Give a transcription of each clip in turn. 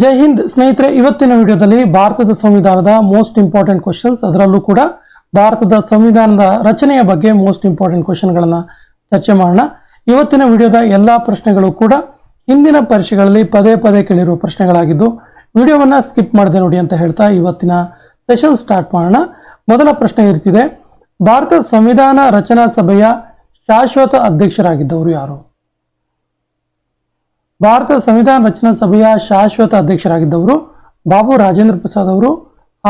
ಜೈ ಹಿಂದ್ ಸ್ನೇಹಿತರೆ, ಇವತ್ತಿನ ವಿಡಿಯೋದಲ್ಲಿ ಭಾರತದ ಸಂವಿಧಾನದ ಮೋಸ್ಟ್ ಇಂಪಾರ್ಟೆಂಟ್ ಕ್ವಶನ್ಸ್ ಅದರಲ್ಲೂ ಕೂಡ ಭಾರತದ ಸಂವಿಧಾನದ ರಚನೆಯ ಬಗ್ಗೆ ಮೋಸ್ಟ್ ಇಂಪಾರ್ಟೆಂಟ್ ಕ್ವಶನ್ಗಳನ್ನು ಚರ್ಚೆ ಮಾಡೋಣ. ಇವತ್ತಿನ ವಿಡಿಯೋದ ಎಲ್ಲಾ ಪ್ರಶ್ನೆಗಳು ಕೂಡ ಹಿಂದಿನ ಪರೀಕ್ಷೆಗಳಲ್ಲಿ ಪದೇ ಪದೇ ಕೇಳಿರುವ ಪ್ರಶ್ನೆಗಳಾಗಿದ್ದು, ವಿಡಿಯೋವನ್ನ ಸ್ಕಿಪ್ ಮಾಡದೆ ನೋಡಿ ಅಂತ ಹೇಳ್ತಾ ಇವತ್ತಿನ ಸೆಷನ್ ಸ್ಟಾರ್ಟ್ ಮಾಡೋಣ. ಮೊದಲ ಪ್ರಶ್ನೆ ಇರ್ತಿದೆ, ಭಾರತ ಸಂವಿಧಾನ ರಚನಾ ಸಭೆಯ ಶಾಶ್ವತ ಅಧ್ಯಕ್ಷರಾಗಿದ್ದವರು ಯಾರು? ಭಾರತ ಸಂವಿಧಾನ ರಚನಾ ಸಭೆಯ ಶಾಶ್ವತ ಅಧ್ಯಕ್ಷರಾಗಿದ್ದವರು ಬಾಬು ರಾಜೇಂದ್ರ ಪ್ರಸಾದ್ ಅವರು.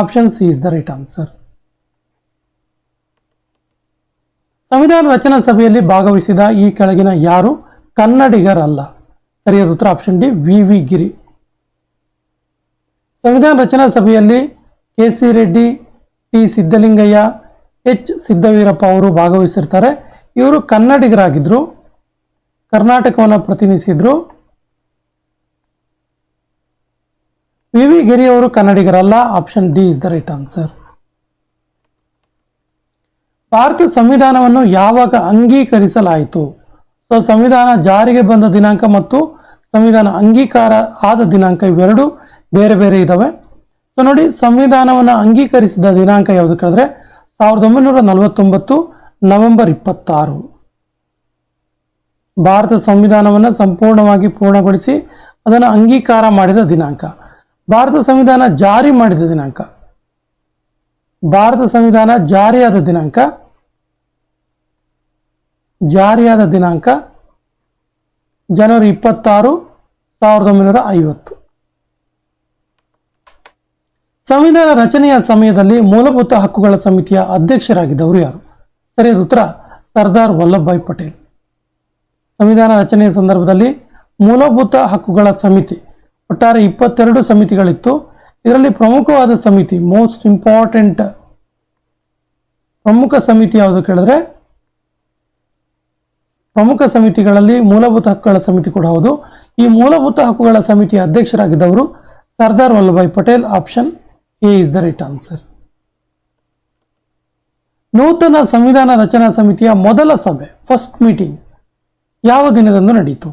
Option C is the right answer ಸಂವಿಧಾನ ರಚನಾ ಸಭೆಯಲ್ಲಿ ಭಾಗವಹಿಸಿದ ಈ ಕೆಳಗಿನ ಯಾರು? ಕನ್ನಡಿಗರಲ್ಲ. ಸರಿಯಾದ ಉತ್ತರ option D V V Giri. ಸಂವಿಧಾನ ರಚನಾ ಸಭೆಯಲ್ಲಿ K C Reddy, T Siddalingaiah H Siddaveerappa ಅವರು ಭಾಗವಹಿಸಿರ್ತಾರೆ. ಇವರು ಕನ್ನಡಿಗರಾಗಿದ್ದರು ಕರ್ನಾಟಕವನ್ನು ಪ್ರತಿನಿಧಿಸಿದ್ರು. ವಿ ವಿ ಗಿರಿ ಅವರು ಕನ್ನಡಿಗರಲ್ಲ option D is the right answer Bharat ಸಂವಿಧಾನವನ್ನು ಯಾವಾಗ ಅಂಗೀಕರಿಸಲಾಯಿತು ಸೊ ಸಂವಿಧಾನ ಜಾರಿಗೆ ಬಂದ ದಿನಾಂಕ ಮತ್ತು ಸಂವಿಧಾನ ಅಂಗೀಕಾರ ಆದ ದಿನಾಂಕ ಇವೆರಡು ಬೇರೆ ಬೇರೆ ಇದ್ದಾವೆ ಸೊ ನೋಡಿ ಸಂವಿಧಾನವನ್ನು ಅಂಗೀಕರಿಸಿದ ದಿನಾಂಕ ಯಾವುದು ಕೇಳಿದ್ರೆ ಸಾವಿರದ ಒಂಬೈನೂರ ನಲವತ್ತೊಂಬತ್ತು ನವೆಂಬರ್ ಇಪ್ಪತ್ತಾರು. ಭಾರತ ಸಂವಿಧಾನವನ್ನು ಸಂಪೂರ್ಣವಾಗಿ ಪೂರ್ಣಗೊಳಿಸಿ, ಅದನ್ನು ಅಂಗೀಕಾರ ಮಾಡಿದ ದಿನಾಂಕ. ಭಾರತ ಸಂವಿಧಾನ ಜಾರಿ ಮಾಡಿದ ದಿನಾಂಕ. ಭಾರತ ಸಂವಿಧಾನ ಜಾರಿಯಾದ ದಿನಾಂಕ. ಜಾರಿಯಾದ ದಿನಾಂಕ ಜನವರಿ ಇಪ್ಪತ್ತಾರು, ಸಾವಿರದ ಒಂಬೈನೂರ ಐವತ್ತು. ಸಂವಿಧಾನ ರಚನೆಯ ಸಮಯದಲ್ಲಿ ಮೂಲಭೂತ ಹಕ್ಕುಗಳ ಸಮಿತಿಯ ಅಧ್ಯಕ್ಷರಾಗಿದ್ದವರು ಯಾರು? ಸರಿಯಾದ ಉತ್ತರ, ಸರ್ದಾರ್ ವಲ್ಲಭಭಾಯ್ ಪಟೇಲ್. ಸಂವಿಧಾನ ರಚನೆಯ ಸಂದರ್ಭದಲ್ಲಿ ಮೂಲಭೂತ ಹಕ್ಕುಗಳ ಸಮಿತಿ ಒಟ್ಟಾರೆ ಇಪ್ಪತ್ತೆರಡು ಸಮಿತಿಗಳಿತ್ತು. ಇದರಲ್ಲಿ ಪ್ರಮುಖವಾದ ಸಮಿತಿ ಮೋಸ್ಟ್ ಇಂಪಾರ್ಟೆಂಟ್ ಪ್ರಮುಖ ಸಮಿತಿ ಯಾವುದು ಕೇಳಿದ್ರೆ, ಪ್ರಮುಖ ಸಮಿತಿಗಳಲ್ಲಿ ಮೂಲಭೂತ ಹಕ್ಕುಗಳ ಸಮಿತಿ ಕೂಡ ಹೌದು. ಈ ಮೂಲಭೂತ ಹಕ್ಕುಗಳ ಸಮಿತಿಯ ಅಧ್ಯಕ್ಷರಾಗಿದ್ದವರು Sardar Vallabhbhai Patel option A is the right answer ನೂತನ ಸಂವಿಧಾನ ರಚನಾ ಸಮಿತಿಯ ಮೊದಲ ಸಭೆ ಫಸ್ಟ್ ಮೀಟಿಂಗ್ ಯಾವ ದಿನದಂದು ನಡೆಯಿತು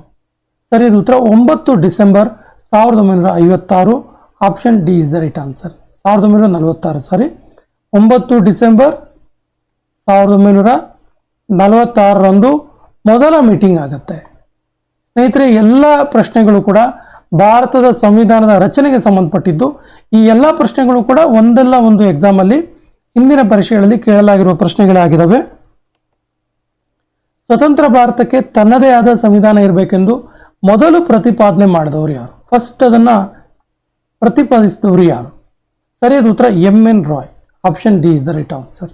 ಸರಿಯಾದ ಉತ್ತರ, ಒಂಬತ್ತು ಡಿಸೆಂಬರ್ ಸಾವಿರದ ಒಂಬೈನೂರ ಐವತ್ತಾರು option D is the right answer ಸಾವಿರದ ಒಂಬೈನೂರ ನಲವತ್ತಾರು ಸಾರಿ ಒಂಬತ್ತು ಡಿಸೆಂಬರ್ ಸಾವಿರದ ಒಂಬೈನೂರ ನಲವತ್ತಾರರಂದು ಮೊದಲ ಮೀಟಿಂಗ್ ಆಗುತ್ತೆ. ಸ್ನೇಹಿತರೆ, ಎಲ್ಲ ಪ್ರಶ್ನೆಗಳು ಕೂಡ ಭಾರತದ ಸಂವಿಧಾನದ ರಚನೆಗೆ ಸಂಬಂಧಪಟ್ಟಿದ್ದು, ಈ ಎಲ್ಲ ಪ್ರಶ್ನೆಗಳು ಕೂಡ ಒಂದಲ್ಲ ಒಂದು ಎಕ್ಸಾಮಲ್ಲಿ ಹಿಂದಿನ ಪರೀಕ್ಷೆಗಳಲ್ಲಿ ಕೇಳಲಾಗಿರುವ ಪ್ರಶ್ನೆಗಳೇ ಆಗಿದ್ದಾವೆ ಸ್ವತಂತ್ರ ಭಾರತಕ್ಕೆ ತನ್ನದೇ ಆದ ಸಂವಿಧಾನ ಇರಬೇಕೆಂದು ಮೊದಲು ಪ್ರತಿಪಾದನೆ ಮಾಡಿದವರು ಯಾರು? ಫಸ್ಟ್ ಅದನ್ನು ಪ್ರತಿಪಾದಿಸಿದವರು ಯಾರು? ಸರಿಯಾದ ಉತ್ತರ M N Roy. Option D is the right answer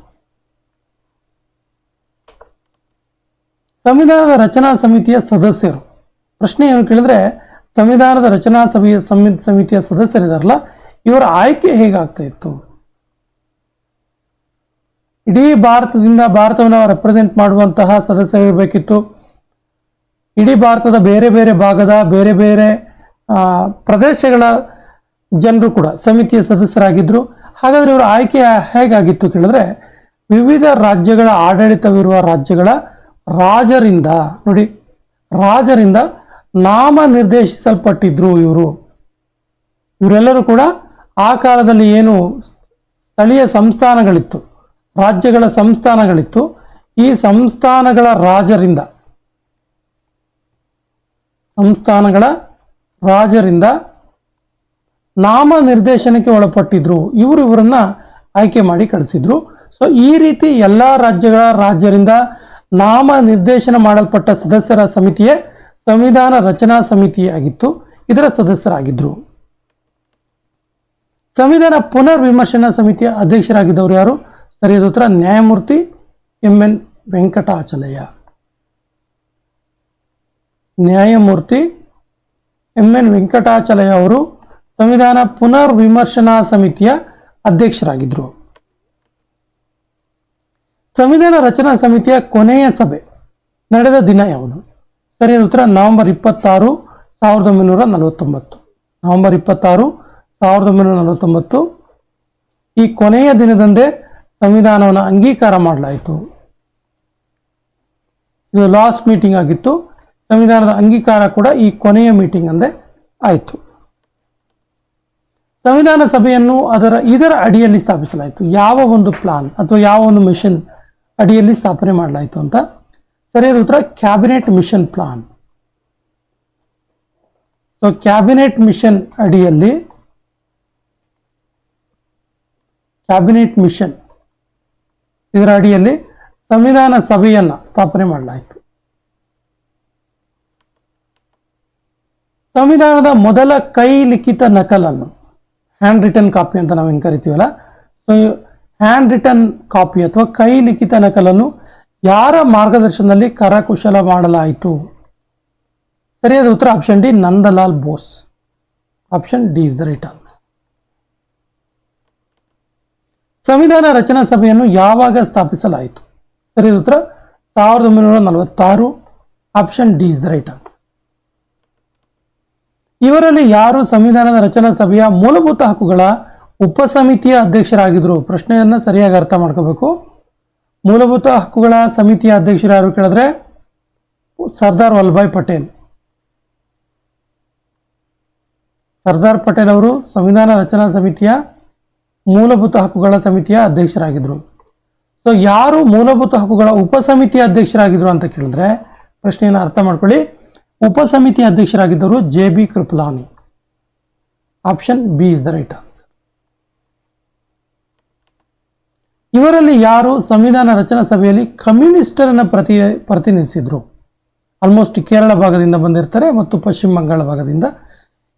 ಸಂವಿಧಾನದ ರಚನಾ ಸಮಿತಿಯ ಸದಸ್ಯರು. ಪ್ರಶ್ನೆ ಏನು ಕೇಳಿದ್ರೆ, ಸಂವಿಧಾನದ ರಚನಾ ಸಭೆಯ ಸಮಿತಿಯ ಸದಸ್ಯರಿದಾರಲ್ಲ ಇವರ ಆಯ್ಕೆ ಹೇಗಾಗ್ತಾ ಇತ್ತು? ಇಡೀ ಭಾರತದಿಂದ ಭಾರತವನ್ನು ರೆಪ್ರೆಸೆಂಟ್ ಮಾಡುವಂತಹ ಸದಸ್ಯರಿರಬೇಕಿತ್ತು ಇಡೀ ಭಾರತದ ಬೇರೆ ಬೇರೆ ಭಾಗದ, ಬೇರೆ ಬೇರೆ ಪ್ರದೇಶಗಳ ಜನರು ಕೂಡ ಸಮಿತಿಯ ಸದಸ್ಯರಾಗಿದ್ದರು ಹಾಗಾದ್ರೆ ಇವರ ಆಯ್ಕೆ ಹೇಗಾಗಿತ್ತು ಕೇಳಿದ್ರೆ, ವಿವಿಧ ರಾಜ್ಯಗಳ ಆಡಳಿತವಿರುವ ರಾಜ್ಯಗಳ ರಾಜರಿಂದ, ನೋಡಿ, ರಾಜರಿಂದ ನಾಮ ನಿರ್ದೇಶಿಸಲ್ಪಟ್ಟಿದ್ರು ಇವರು. ಇವರೆಲ್ಲರೂ ಕೂಡ ಆ ಕಾಲದಲ್ಲಿ ಏನು ಸ್ಥಳೀಯ ಸಂಸ್ಥಾನಗಳಿತ್ತು, ರಾಜ್ಯಗಳ ಸಂಸ್ಥಾನಗಳಿತ್ತು. ಈ ಸಂಸ್ಥಾನಗಳ ರಾಜರಿಂದ, ಸಂಸ್ಥಾನಗಳ ರಾಜರಿಂದ ನಾಮ ನಿರ್ದೇಶನಕ್ಕೆ ಒಳಪಟ್ಟಿದ್ರು. ಇವರು ಇವರನ್ನ ಆಯ್ಕೆ ಮಾಡಿ ಕಳಿಸಿದ್ರು. ಸೊ ಈ ರೀತಿ ಎಲ್ಲ ರಾಜ್ಯಗಳ ರಾಜ್ಯರಿಂದ ನಾಮ ನಿರ್ದೇಶನ ಮಾಡಲ್ಪಟ್ಟ ಸದಸ್ಯರ ಸಮಿತಿಯೇ ಸಂವಿಧಾನ ರಚನಾ ಸಮಿತಿಯಾಗಿತ್ತು. ಇದರ ಸದಸ್ಯರಾಗಿದ್ದರು ಸಂವಿಧಾನ ಪುನರ್ ವಿಮರ್ಶನಾ ಸಮಿತಿಯ ಅಧ್ಯಕ್ಷರಾಗಿದ್ದವರು ಯಾರು? ಸರಿಯಾದ ಉತ್ತರ, ನ್ಯಾಯಮೂರ್ತಿ ಎಂ ಎನ್ ವೆಂಕಟಾಚಲಯ್ಯ. ನ್ಯಾಯಮೂರ್ತಿ ಎಂ ಎನ್ ವೆಂಕಟಾಚಲಯ್ಯ ಅವರು ಸಂವಿಧಾನ ಪುನರ್ ವಿಮರ್ಶನಾ ಸಮಿತಿಯ ಅಧ್ಯಕ್ಷರಾಗಿದ್ದರು ಸಂವಿಧಾನ ರಚನಾ ಸಮಿತಿಯ ಕೊನೆಯ ಸಭೆ ನಡೆದ ದಿನ ಯಾವುದು? ಸರಿಯಾದ ಉತ್ತರ ನವೆಂಬರ್ ಇಪ್ಪತ್ತಾರು, ಸಾವಿರದ ಒಂಬೈನೂರ ನಲವತ್ತೊಂಬತ್ತು. ನವೆಂಬರ್ ಇಪ್ಪತ್ತಾರು, ಸಾವಿರದ ಒಂಬೈನೂರ ನಲವತ್ತೊಂಬತ್ತು. ಈ ಕೊನೆಯ ದಿನದಂದೇ ಸಂವಿಧಾನವನ್ನು ಅಂಗೀಕಾರ ಮಾಡಲಾಯಿತು. ಇದು ಲಾಸ್ಟ್ ಮೀಟಿಂಗ್ ಆಗಿತ್ತು. ಸಂವಿಧಾನದ ಅಂಗೀಕಾರ ಕೂಡ ಈ ಕೊನೆಯ ಮೀಟಿಂಗ್ ಅಂದೇ ಆಯಿತು. ಸಂವಿಧಾನ ಸಭೆಯನ್ನು ಅದರ ಇದರ ಅಡಿಯಲ್ಲಿ ಸ್ಥಾಪಿಸಲಾಯಿತು. ಯಾವ ಒಂದು ಪ್ಲಾನ್ ಅಥವಾ ಯಾವ ಒಂದು ಮಿಷನ್ ಅಡಿಯಲ್ಲಿ ಸ್ಥಾಪನೆ ಮಾಡಲಾಯಿತು ಅಂತ ಸರಿಯಾದ ಉತ್ತರ cabinet mission plan so cabinet mission ಅಡಿಯಲ್ಲಿ ಕ್ಯಾಬಿನೆಟ್ ಮಿಷನ್ ಇದರ ಅಡಿಯಲ್ಲಿ ಸಂವಿಧಾನ ಸಭೆಯನ್ನು ಸ್ಥಾಪನೆ ಮಾಡಲಾಯಿತು. ಸಂವಿಧಾನದ ಮೊದಲ ಕೈ ಲಿಖಿತ ನಕಲನ್ನು ಹ್ಯಾಂಡ್ ರಿಟನ್ ಕಾಪಿ ಅಂತ ನಾವು ಹೆಂಗೆ ಕರಿತೀವಲ್ಲ? ಸೊ ಹ್ಯಾಂಡ್ ರಿಟರ್ನ್ ಕಾಪಿ ಅಥವಾ ಕೈ ಲಿಖಿತ ನಕಲನ್ನು ಯಾರ ಮಾರ್ಗದರ್ಶನದಲ್ಲಿ ಕರಕುಶಲ ಮಾಡಲಾಯಿತು? ಸರಿಯಾದ ಉತ್ತರ option D, Nandalal Bose. Option D is the right answer ಸಂವಿಧಾನ ರಚನಾ ಸಭೆಯನ್ನು ಯಾವಾಗ ಸ್ಥಾಪಿಸಲಾಯಿತು? ಸರಿಯಾದ ಉತ್ತರ, ಸಾವಿರದ ಒಂಬೈನೂರ ನಲವತ್ತಾರು. Option D is the right answer ಇವರಲ್ಲಿ ಯಾರು ಸಂವಿಧಾನದ ರಚನಾ ಸಭೆಯ ಮೂಲಭೂತ ಹಕ್ಕುಗಳ ಉಪಸಮಿತಿಯ ಅಧ್ಯಕ್ಷರಾಗಿದ್ರು? ಪ್ರಶ್ನೆಯನ್ನ ಸರಿಯಾಗಿ ಅರ್ಥ ಮಾಡ್ಕೋಬೇಕು. ಮೂಲಭೂತ ಹಕ್ಕುಗಳ ಸಮಿತಿಯ ಅಧ್ಯಕ್ಷರು ಯಾರು ಕೇಳಿದ್ರೆ? ಸರ್ದಾರ್ ವಲ್ಲಭಾಯ್ ಪಟೇಲ್. ಸರ್ದಾರ್ ಪಟೇಲ್ ಅವರು ಸಂವಿಧಾನ ರಚನಾ ಸಮಿತಿಯ ಮೂಲಭೂತ ಹಕ್ಕುಗಳ ಸಮಿತಿಯ ಅಧ್ಯಕ್ಷರಾಗಿದ್ರು. ಸೊ ಯಾರು ಮೂಲಭೂತ ಹಕ್ಕುಗಳ ಉಪಸಮಿತಿಯ ಅಧ್ಯಕ್ಷರಾಗಿದ್ರು ಅಂತ ಕೇಳಿದ್ರೆ ಪ್ರಶ್ನೆಯನ್ನು ಅರ್ಥ ಮಾಡ್ಕೊಳ್ಳಿ. ಉಪಸಮಿತಿ ಅಧ್ಯಕ್ಷರಾಗಿದ್ದವರು J B Kripalani. Option B is the right answer. ಇವರಲ್ಲಿ ಯಾರು ಸಂವಿಧಾನ ರಚನಾ ಸಭೆಯಲ್ಲಿ ಕಮ್ಯುನಿಸ್ಟರನ್ನ ಪ್ರತಿ, ಪ್ರತಿನಿಧಿಸಿದ್ರು? ಆಲ್ಮೋಸ್ಟ್ ಕೇರಳ ಭಾಗದಿಂದ ಬಂದಿರ್ತಾರೆ ಮತ್ತು ಪಶ್ಚಿಮ ಬಂಗಾಳ ಭಾಗದಿಂದ.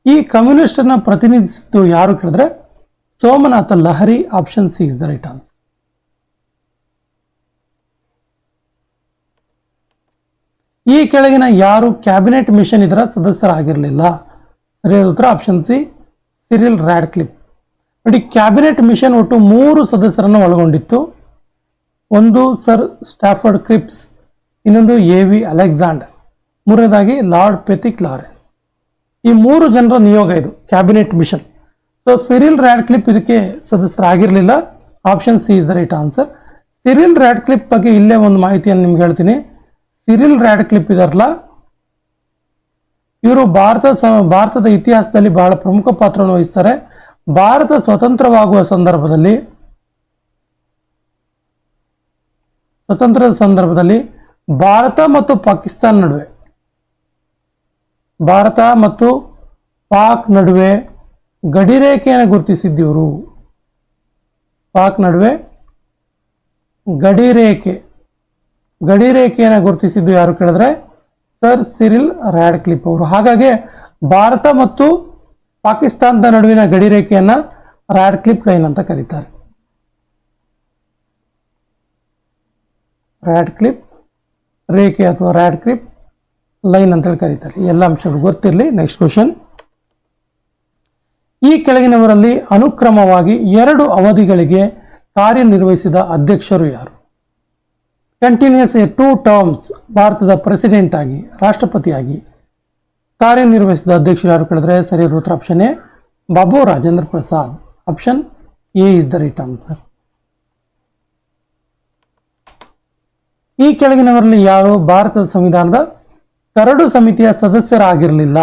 ಈ ಕಮ್ಯುನಿಸ್ಟರ್ನ ಪ್ರತಿನಿಧಿಸಿದ್ದು ಯಾರು ಕೇಳಿದ್ರೆ Somnath Lahiri, option C is the right answer. ಈ ಕೆಳಗಿನ ಯಾರು ಕ್ಯಾಬಿನೆಟ್ ಮಿಷನ್ ಇದರ ಸದಸ್ಯರಾಗಿರಲಿಲ್ಲ? ಸರಿಯಾದ ಉತ್ತರ option C, Cyril Radcliffe ನೋಡಿ, ಕ್ಯಾಬಿನೆಟ್ ಮಿಷನ್ ಒಟ್ಟು ಮೂರು ಸದಸ್ಯರನ್ನು ಒಳಗೊಂಡಿತ್ತು. ಒಂದು ಸರ್ ಸ್ಟಾಫರ್ಡ್ ಕ್ರಿಪ್ಸ್, ಇನ್ನೊಂದು ಎ ವಿ ಅಲೆಕ್ಸಾಂಡರ್, ಮೂರನೇದಾಗಿ ಲಾರ್ಡ್ ಪೆಥಿಕ್ ಲಾರೆನ್ಸ್. ಈ ಮೂರು ಜನರ ನಿಯೋಗ ಇದು, cabinet mission. So Cyril Radcliffe ಇದಕ್ಕೆ ಸದಸ್ಯರಾಗಿರಲಿಲ್ಲ. Option C is the right answer. Cyril Radcliffe ಬಗ್ಗೆ ಇಲ್ಲೇ ಒಂದು ಮಾಹಿತಿಯನ್ನು ನಿಮ್ಗೆ ಹೇಳ್ತೀನಿ. ಸಿರಿಲ್ ರ್ಯಾಡ್ ಕ್ಲಿಪ್ ಇದಾರಲ್ಲ ಇವರು ಭಾರತ ಭಾರತದ ಇತಿಹಾಸದಲ್ಲಿ ಬಹಳ ಪ್ರಮುಖ ಪಾತ್ರವನ್ನು ವಹಿಸ್ತಾರೆ. ಭಾರತ ಸ್ವತಂತ್ರವಾಗುವ ಸಂದರ್ಭದಲ್ಲಿ, ಸ್ವತಂತ್ರದ ಸಂದರ್ಭದಲ್ಲಿ ಭಾರತ ಮತ್ತು ಪಾಕಿಸ್ತಾನ ನಡುವೆ, ಭಾರತ ಮತ್ತು ಪಾಕ್ ನಡುವೆ ಗಡಿರೇಖೆಯನ್ನು ಗುರುತಿಸಿದ್ದಿವರು. ಪಾಕ್ ನಡುವೆ ಗಡಿರೇಖೆ ಗಡಿರೇಖೆಯನ್ನು ಗುರುತಿಸಿದ್ದು ಯಾರು ಕೇಳಿದ್ರೆ ಸರ್ ಸಿರಿಲ್ ರ್ಯಾಡ್ ಕ್ಲಿಪ್ ಅವರು. ಹಾಗಾಗಿ ಭಾರತ ಮತ್ತು ಪಾಕಿಸ್ತಾನದ ನಡುವಿನ ಗಡಿರೇಖೆಯನ್ನ ರ್ಯಾಡ್ ಕ್ಲಿಪ್ ಲೈನ್ ಅಂತ ಕರೀತಾರೆ. ರ್ಯಾಡ್ ಕ್ಲಿಪ್ ರೇಖೆ ಅಥವಾ ರ್ಯಾಡ್ ಕ್ಲಿಪ್ ಲೈನ್ ಅಂತೇಳಿ ಕರೀತಾರೆ. ಎಲ್ಲ ಅಂಶಗಳು ಗೊತ್ತಿರಲಿ. Next question. ಈ ಕೆಳಗಿನವರಲ್ಲಿ ಅನುಕ್ರಮವಾಗಿ ಎರಡು ಅವಧಿಗಳಿಗೆ ಕಾರ್ಯನಿರ್ವಹಿಸಿದ ಅಧ್ಯಕ್ಷರು ಯಾರು? ಕಂಟಿನ್ಯೂಸ್ ಟೂ ಟರ್ಮ್ಸ್ ಭಾರತದ ಪ್ರೆಸಿಡೆಂಟ್ ಆಗಿ ರಾಷ್ಟ್ರಪತಿಯಾಗಿ ಕಾರ್ಯನಿರ್ವಹಿಸಿದ ಅಧ್ಯಕ್ಷರು ಯಾರು ಕೇಳಿದ್ರೆ ಸರಿ ಉತ್ತರ option A Babu Rajendra Prasad. Option A is the right answer ಈ ಕೆಳಗಿನವರಲ್ಲಿ ಯಾರು ಭಾರತದ ಸಂವಿಧಾನದ ಕರಡು ಸಮಿತಿಯ ಸದಸ್ಯರಾಗಿರಲಿಲ್ಲ?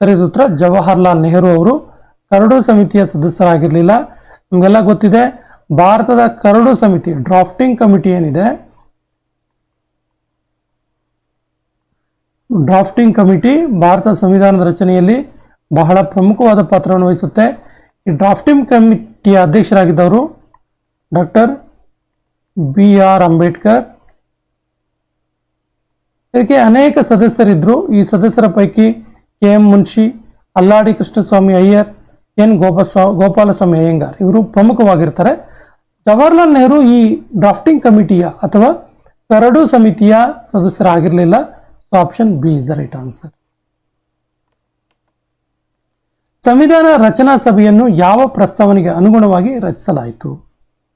ಸರಿ ಉತ್ತರ ಜವಾಹರ್ಲಾಲ್ ನೆಹರು ಅವರು ಕರಡು ಸಮಿತಿಯ ಸದಸ್ಯರಾಗಿರಲಿಲ್ಲ. ನಿಮಗೆಲ್ಲ ಗೊತ್ತಿದೆ, ಭಾರತದ ಕರಡು ಸಮಿತಿ ಡ್ರಾಫ್ಟಿಂಗ್ ಕಮಿಟಿ ಏನಿದೆ ಡ್ರಾಫ್ಟಿಂಗ್ ಕಮಿಟಿ ಭಾರತ ಸಂವಿಧಾನದ ರಚನೆಯಲ್ಲಿ ಬಹಳ ಪ್ರಮುಖವಾದ ಪಾತ್ರವನ್ನು ವಹಿಸುತ್ತೆ. ಈ ಡ್ರಾಫ್ಟಿಂಗ್ ಕಮಿಟಿಯ ಅಧ್ಯಕ್ಷರಾಗಿದ್ದವರು ಡಾಕ್ಟರ್ ಬಿ ಆರ್ ಅಂಬೇಡ್ಕರ್. ಇದಕ್ಕೆ ಅನೇಕ ಸದಸ್ಯರಿದ್ದರು ಈ ಸದಸ್ಯರ ಪೈಕಿ K M Munshi Alladi Krishnaswami Iyer, N ಗೋಪಸ್ವಾ, Gopalaswamy Ayyangar ಇವರು ಪ್ರಮುಖವಾಗಿರ್ತಾರೆ. ಜವಾಹರ್ಲಾಲ್ ನೆಹರು ಈ ಡ್ರಾಫ್ಟಿಂಗ್ ಕಮಿಟಿಯ ಅಥವಾ ಕರಡು ಸಮಿತಿಯ ಸದಸ್ಯರಾಗಿರಲಿಲ್ಲ. Option B is the right answer ಸಂವಿಧಾನ ರಚನಾ ಸಭೆಯನ್ನು ಯಾವ ಪ್ರಸ್ತಾವನೆಗೆ ಅನುಗುಣವಾಗಿ ರಚಿಸಲಾಯಿತು?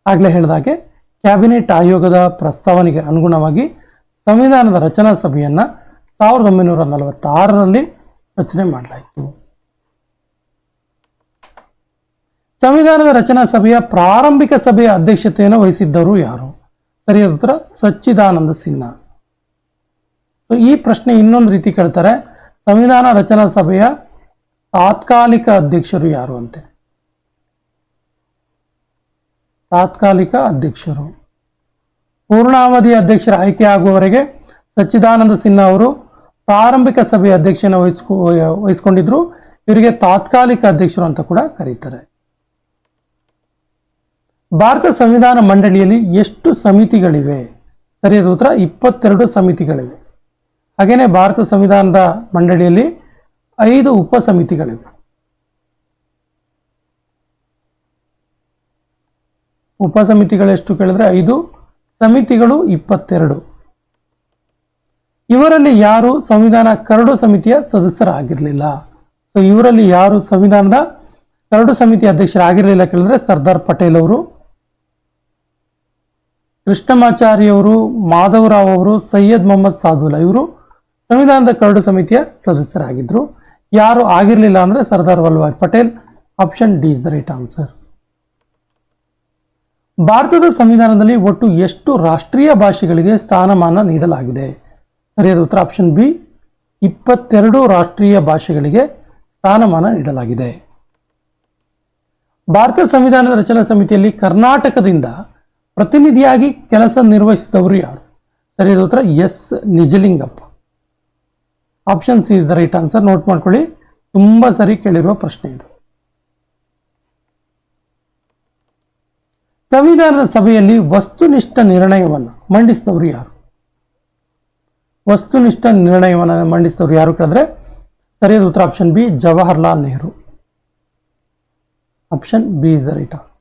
ಆಗಲೇ ಹೇಳಿದಾಗೆ ಕ್ಯಾಬಿನೆಟ್ ಆಯೋಗದ ಪ್ರಸ್ತಾವನೆಗೆ ಅನುಗುಣವಾಗಿ ಸಂವಿಧಾನದ ರಚನಾ ಸಭೆಯನ್ನು ಸಾವಿರದ ಒಂಬೈನೂರ ನಲವತ್ತಾರರಲ್ಲಿ ರಚನೆ ಮಾಡಲಾಯಿತು. ಸಂವಿಧಾನದ ರಚನಾ ಸಭೆಯ ಪ್ರಾರಂಭಿಕ ಸಭೆಯ ಅಧ್ಯಕ್ಷತೆಯನ್ನು ವಹಿಸಿದ್ದವರು ಯಾರು? ಸರಿಯಾದ ಉತ್ತರ, ಸಚ್ಚಿದಾನಂದ ಸಿನ್ಹಾ. ಸೊ ಈ ಪ್ರಶ್ನೆ ಇನ್ನೊಂದು ರೀತಿ ಕೇಳ್ತಾರೆ. ಸಂವಿಧಾನ ರಚನಾ ಸಭೆಯ ತಾತ್ಕಾಲಿಕ ಅಧ್ಯಕ್ಷರು ಯಾರು ಅಂತೆ? ತಾತ್ಕಾಲಿಕ ಅಧ್ಯಕ್ಷರು. ಪೂರ್ಣಾವಧಿ ಅಧ್ಯಕ್ಷರ ಆಯ್ಕೆ ಆಗುವವರೆಗೆ ಸಚ್ಚಿದಾನಂದ ಸಿನ್ಹಾ ಅವರು ಪ್ರಾರಂಭಿಕ ಸಭೆಯ ಅಧ್ಯಕ್ಷನ ವಹಿಸ್ಕೊ, ವಹಿಸ್ಕೊಂಡಿದ್ರು. ಇವರಿಗೆ ತಾತ್ಕಾಲಿಕ ಅಧ್ಯಕ್ಷರು ಅಂತ ಕೂಡ ಕರೀತಾರೆ. ಭಾರತ ಸಂವಿಧಾನ ಮಂಡಳಿಯಲ್ಲಿ ಎಷ್ಟು ಸಮಿತಿಗಳಿವೆ? ಸರಿಯಾದ ಉತ್ತರ, ಇಪ್ಪತ್ತೆರಡು ಸಮಿತಿಗಳಿವೆ. ಹಾಗೆಯೇ ಭಾರತ ಸಂವಿಧಾನದ ಮಂಡಳಿಯಲ್ಲಿ ಐದು ಉಪ ಸಮಿತಿಗಳಿವೆ ಉಪ ಸಮಿತಿಗಳೆಷ್ಟು ಕೇಳಿದ್ರೆ ಐದು, ಸಮಿತಿಗಳು ಇಪ್ಪತ್ತೆರಡು. ಇವರಲ್ಲಿ ಯಾರು ಸಂವಿಧಾನ ಕರಡು ಸಮಿತಿಯ ಸದಸ್ಯರಾಗಿರಲಿಲ್ಲ? ಸೊ ಇವರಲ್ಲಿ ಯಾರು ಸಂವಿಧಾನದ ಕರಡು ಸಮಿತಿ ಅಧ್ಯಕ್ಷರಾಗಿರಲಿಲ್ಲ ಕೇಳಿದ್ರೆ ಸರ್ದಾರ್ ಪಟೇಲ್ ಅವರು, ಕೃಷ್ಣಮಾಚಾರ್ಯವರು, ಮಾಧವರಾವ್ ಅವರು, ಸೈಯದ್ ಮೊಹಮ್ಮದ್ ಸಾದುಲ್ಲಾ ಇವರು ಸಂವಿಧಾನದ ಕರಡು ಸಮಿತಿಯ ಸದಸ್ಯರಾಗಿದ್ದರು ಯಾರು ಆಗಿರಲಿಲ್ಲ ಅಂದರೆ Sardar Vallabhbhai Patel option D is the right answer ಭಾರತದ ಸಂವಿಧಾನದಲ್ಲಿ ಒಟ್ಟು ಎಷ್ಟು ರಾಷ್ಟ್ರೀಯ ಭಾಷೆಗಳಿಗೆ ಸ್ಥಾನಮಾನ ನೀಡಲಾಗಿದೆ? ಸರಿಯಾದ ಉತ್ತರ ಆಪ್ಷನ್ ಬಿ ಇಪ್ಪತ್ತೆರಡು ರಾಷ್ಟ್ರೀಯ ಭಾಷೆಗಳಿಗೆ ಸ್ಥಾನಮಾನ ನೀಡಲಾಗಿದೆ. ಭಾರತ ಸಂವಿಧಾನದ ರಚನಾ ಸಮಿತಿಯಲ್ಲಿ ಕರ್ನಾಟಕದಿಂದ ಪ್ರತಿನಿಧಿಯಾಗಿ ಕೆಲಸ ನಿರ್ವಹಿಸಿದವರು ಯಾರು? ಸರಿಯಾದ ಉತ್ತರ S. Nijalingappa. Option C is the right answer note ಮಾಡ್ಕೊಳ್ಳಿ. ತುಂಬ ಸರಿ ಕೇಳಿರುವ ಪ್ರಶ್ನೆ ಇದು. ಸಂವಿಧಾನದ ಸಭೆಯಲ್ಲಿ ವಸ್ತುನಿಷ್ಠ ನಿರ್ಣಯವನ್ನು ಮಂಡಿಸಿದವರು ಯಾರು? ವಸ್ತುನಿಷ್ಠ ನಿರ್ಣಯವನ್ನು ಮಂಡಿಸಿದವರು ಯಾರು ಕೇಳಿದ್ರೆ? ಸರಿಯಾದ ಉತ್ತರ option B Jawaharlal Nehru. Option B is the right answer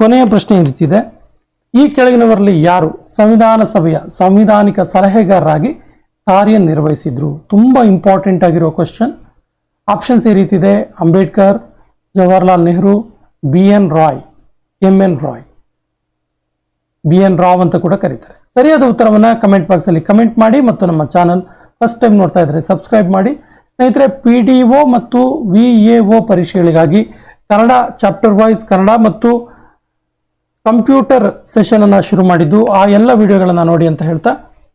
ಕೊನೆಯ ಪ್ರಶ್ನೆ ಇರುತ್ತಿದೆ ಈ ಕೆಳಗಿನವರಲ್ಲಿ ಯಾರು ಸಂವಿಧಾನ ಸಭೆಯ ಸಂವಿಧಾನಿಕ ಸಲಹೆಗಾರರಾಗಿ ಕಾರ್ಯನಿರ್ವಹಿಸಿದ್ರು. ತುಂಬ ಇಂಪಾರ್ಟೆಂಟ್ ಆಗಿರೋ ಕ್ವಶನ್ ಆಪ್ಷನ್ಸ್ ಈ ರೀತಿ ಇದೆ Ambedkar, Jawaharlal Nehru B N Roy M N Roy B N Rau ಅಂತ ಕೂಡ ಕರೀತಾರೆ. ಸರಿಯಾದ ಉತ್ತರವನ್ನು ಕಮೆಂಟ್ ಬಾಕ್ಸಲ್ಲಿ ಕಮೆಂಟ್ ಮಾಡಿ ಮತ್ತು ನಮ್ಮ ಚಾನಲ್ ಫಸ್ಟ್ ಟೈಮ್ ನೋಡ್ತಾ ಇದ್ದರೆ ಸಬ್ಸ್ಕ್ರೈಬ್ ಮಾಡಿ. ಸ್ನೇಹಿತರೆ ಪಿ ಡಿ ಒ ಮತ್ತು ವಿ ಎ ಒ ಪರೀಕ್ಷೆಗಳಿಗಾಗಿ ಕನ್ನಡ ಚಾಪ್ಟರ್ ವೈಸ್ ಕನ್ನಡ ಮತ್ತು ಕಂಪ್ಯೂಟರ್ ಸೆಷನನ್ನು ಶುರು ಮಾಡಿದ್ದು. ಆ ಎಲ್ಲ ವಿಡಿಯೋಗಳನ್ನು ನೋಡಿ ಅಂತ ಹೇಳ್ತಾ